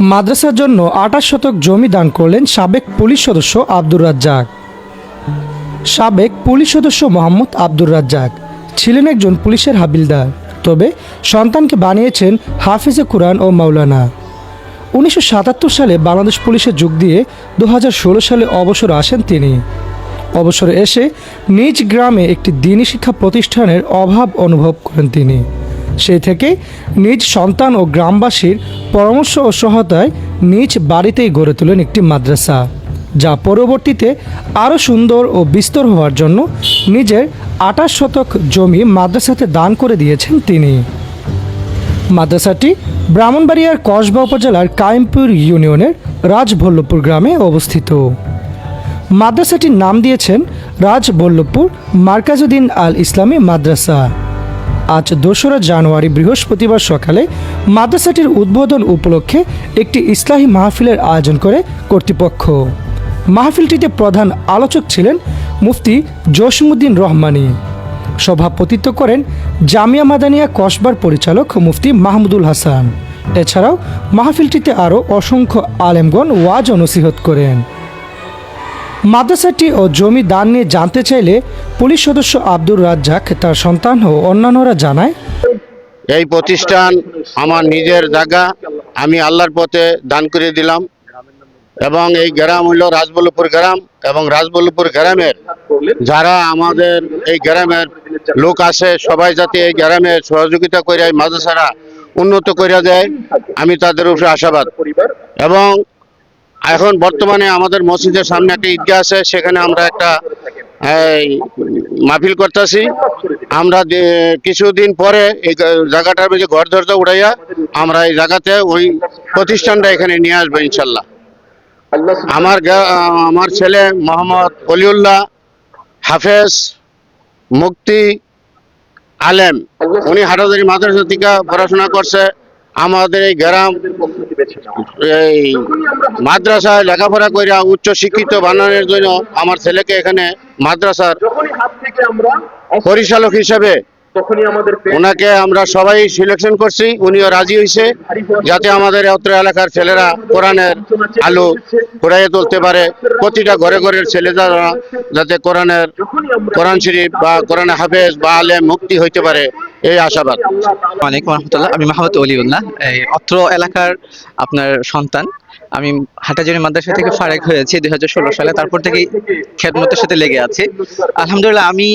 মাদ্রাসার জন্য আঠাশ শতক জমি দান করলেন সাবেক পুলিশ সদস্য আব্দুর রাজ্জাক। সাবেক পুলিশ সদস্য মোহাম্মদ আব্দুর রাজ্জাক ছিলেন একজন পুলিশের হাবিলদার, তবে সন্তানকে বানিয়েছেন হাফিজে কুরআন ও মাওলানা। উনিশশো সাতাত্তর সালে বাংলাদেশ পুলিশে যোগ দিয়ে দু হাজার ষোলো সালে অবসর আসেন তিনি। অবসরে এসে নিজ গ্রামে একটি দিনী শিক্ষা প্রতিষ্ঠানের অভাব অনুভব করেন তিনি। সেই থেকে নিজ সন্তান ও গ্রামবাসীর পরামর্শ ও সহায়তায় নিজ বাড়িতেই গড়ে তোলেন একটি মাদ্রাসা, যা পরবর্তীতে আরও সুন্দর ও বিস্তর হওয়ার জন্য নিজের আঠাশ শতক জমি মাদ্রাসাতে দান করে দিয়েছেন তিনি। মাদ্রাসাটি ব্রাহ্মণবাড়িয়ার কসবা উপজেলার কায়েমপুর ইউনিয়নের রাজভল্লভপুর গ্রামে অবস্থিত। মাদ্রাসাটির নাম দিয়েছেন রাজবল্লভপুর মার্কাজুদ্দিন আল ইসলামী মাদ্রাসা। আজ দোসরা জানুয়ারি বৃহস্পতিবার সকালে মাদ্রাসাটির উদ্বোধন উপলক্ষে একটি ইসলাহী মাহফিলের আয়োজন করে কর্তৃপক্ষ। মাহফিলটিতে প্রধান আলোচক ছিলেন মুফতি জসিমুদ্দিন রহমানী। সভাপতিত্ব করেন জামিয়া মাদানিয়া কসবার পরিচালক মুফতি মাহমুদুল হাসান। এছাড়াও মাহফিলটিতে আরও অসংখ্য আলেমগণ ওয়াজ ও নসিহত করেন। মাদ্রাসাটি ও জমি দান নিয়ে জানতে চাইলে পুলিশ সদস্য আব্দুর রাজ্জাক, তার সন্তান ও অন্যান্যরা জানায়। এই প্রতিষ্ঠান আমার নিজের জায়গা, আমি আল্লাহর পথে দান করে দিলাম। এবং এই গ্রাম হইল রাজবল্লভপুর গ্রাম এবং রাজবল্লভপুর গ্রামের যারা আমাদের এই গ্রামের লোক আছে, সবাই যাতে এই গ্রামে সহযোগিতা করে মাদ্রাসারা উন্নত করে দেয়, আমি তাদের উপরে আশাবাদ। এবং এখন বর্তমানে আমাদের মসজিদের সামনে একটা ঈদগাহ আছে, সেখানে আমরা একটা মাহফিল করতেছি। আমরা কিছুদিন পরে এই জায়গাটার মধ্যে ঘর দরজা উড়াইয়া আমরা এই জায়গাতে ওই প্রতিষ্ঠানটা এখানে নিয়ে আসব ইনশাল্লাহ। আমার আমার ছেলে মোহাম্মদ অলিউল্লাহ হাফেজ মুক্তি আলেম, উনি হাটাদারি মাদ্রাসা থেকে পড়াশোনা করছে। আমাদের এই গ্রাম এই মাদ্রাসায় লেখাপড়া করে উচ্চ শিক্ষিত বানানোর জন্য আমার ছেলেকে এখানে মাদ্রাসার পরিচালক হিসেবে ওনাকে আমরা সবাই সিলেকশন করছি উনিও রাজি হয়েছে যাতে আমাদের অত্র এলাকার ছেলেরা কোরআনের আলো ফুরাইয়ে তুলতে পারে। প্রতিটা ঘরে ঘরের ছেলেরা যাতে কোরআনের কোরআন শরীফ বা কোরআন হাফেজ বা আলেম মুক্তি হইতে পারে। এই আশাবাদ। আমি মাহমুদ অলিউল্লাহ অত্র এলাকার আপনার সন্তান। আমি হাটাজারি মাদ্রাসা থেকে ফারেক হয়েছি দুই হাজার ষোলো সালে, তারপর থেকে খেদমতের সাথে লেগে আছি। আলহামদুলিল্লাহ, আমি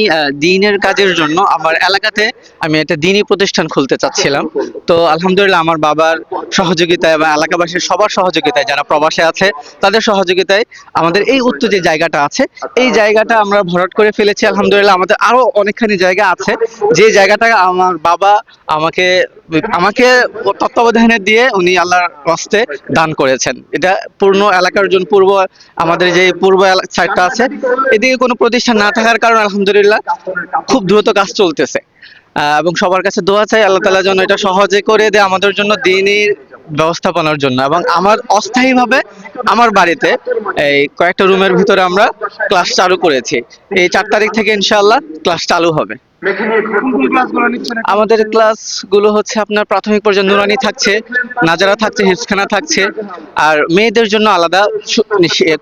দিনের কাজের জন্য আমার এলাকাতে আমি একটা দিনই প্রতিষ্ঠান খুলতে চাচ্ছিলাম। তো আলহামদুলিল্লাহ, আমার বাবার সহযোগিতায় বা এলাকাবাসীর সবার সহযোগিতায় যারা প্রবাসে আছে, তাদের সহযোগিতায় আমাদের এই উত্তর যে জায়গাটা আছে, এই জায়গাটা আমরা ভরাট করে ফেলেছি। আলহামদুলিল্লাহ, আমাদের আরও অনেকখানি জায়গা আছে। যে জায়গাটা আমার বাবা আমাকে আমাকে তত্ত্বাবধানে দিয়ে উনি আল্লাহর হস্তে দান করেছেন। এটা পূর্ণ এলাকার জন্য পূর্ব, আমাদের যে পূর্ব সাইডটা আছে, এদিকে কোনো প্রতিষ্ঠান না থাকার কারণে আলহামদুলিল্লাহ খুব দ্রুত কাজ চলতেছে। এবং সবার কাছে দোয়া চাই আল্লাহ তালা যেন এটা সহজে করে দেয় আমাদের জন্য দিনই ব্যবস্থাপনার জন্য। এবং আমার অস্থায়ীভাবে আমার বাড়িতে এই কয়েকটা রুমের ভিতরে আমরা ক্লাস চালু করেছি। এই চার তারিখ থেকে ইনশাআল্লাহ ক্লাস চালু হবে। ক্লাসগুলো আমাদের ক্লাসগুলো হচ্ছে আপনার প্রাথমিক পর্যায়ে নুরানি থাকছে নাজারা থাকছে হিফখানা থাকছে আর মেয়েদের জন্য আলাদা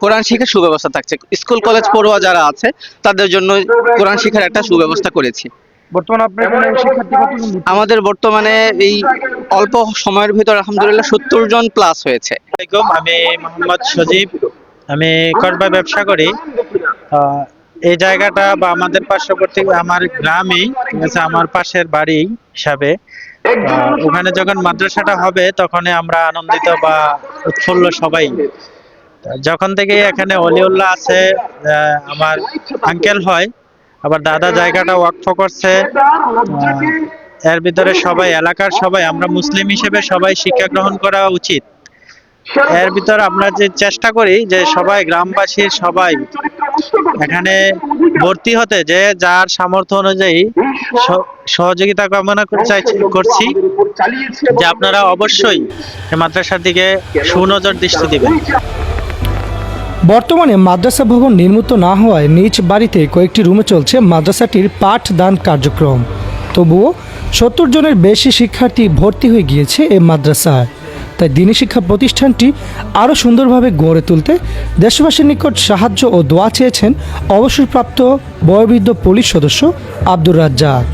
কোরআন শিক্ষার সুব্যবস্থা থাকছে। স্কুল কলেজ পড়ুয়া যারা আছে তাদের জন্য কোরআন শিখার একটা সুব্যবস্থা করেছি। বর্তমানে আপনার শিক্ষার্থী আমাদের বর্তমানে এই অল্প সময়ের ভিতর আলহামদুলিল্লাহ সত্তর জন প্লাস হয়েছে। আমি মোহাম্মদ সজীব। আমি কসবা ব্যবসা করি। এই জায়গাটা বা আমাদের পার্শ্ববর্তী আমার আছে আমার পাশের বাড়ি হিসাবে ওখানে যখন মাদ্রাসাটা হবে তখনই আমরা আনন্দিত বা উৎফুল্ল সবাই। যখন থেকে এখানে অলিউল্লাহ আছে আমার আঙ্কেল হয়, আবার দাদা জায়গাটা ওয়াকফ করছে এর ভিতরে সবাই, এলাকার সবাই, আমরা মুসলিম হিসেবে সবাই শিক্ষা গ্রহণ করা উচিত। এর ভিতর আমরা যে চেষ্টা করি যে সবাই গ্রামবাসী সবাই এখানে ভর্তি হতে যে যার সামর্থ্য অনুযায়ী সহযোগিতা কামনা করছি, যে আপনারা অবশ্যই মাদ্রাসার দিকে সুনজর দৃষ্টি দিবেন। বর্তমানে মাদ্রাসা ভবন নির্মিত না হওয়ায় নিজ বাড়িতে কয়েকটি রুমে চলছে মাদ্রাসাটির পাঠদান কার্যক্রম। তবুও সত্তর জনের বেশি শিক্ষার্থী ভর্তি হয়ে গিয়েছে এই মাদ্রাসায়। তাই দিনী শিক্ষা প্রতিষ্ঠানটি আরও সুন্দরভাবে গড়ে তুলতে দেশবাসীর নিকট সাহায্য ও দোয়া চেয়েছেন অবসরপ্রাপ্ত বয়োবৃদ্ধ পুলিশ সদস্য আব্দুর রাজ্জাক।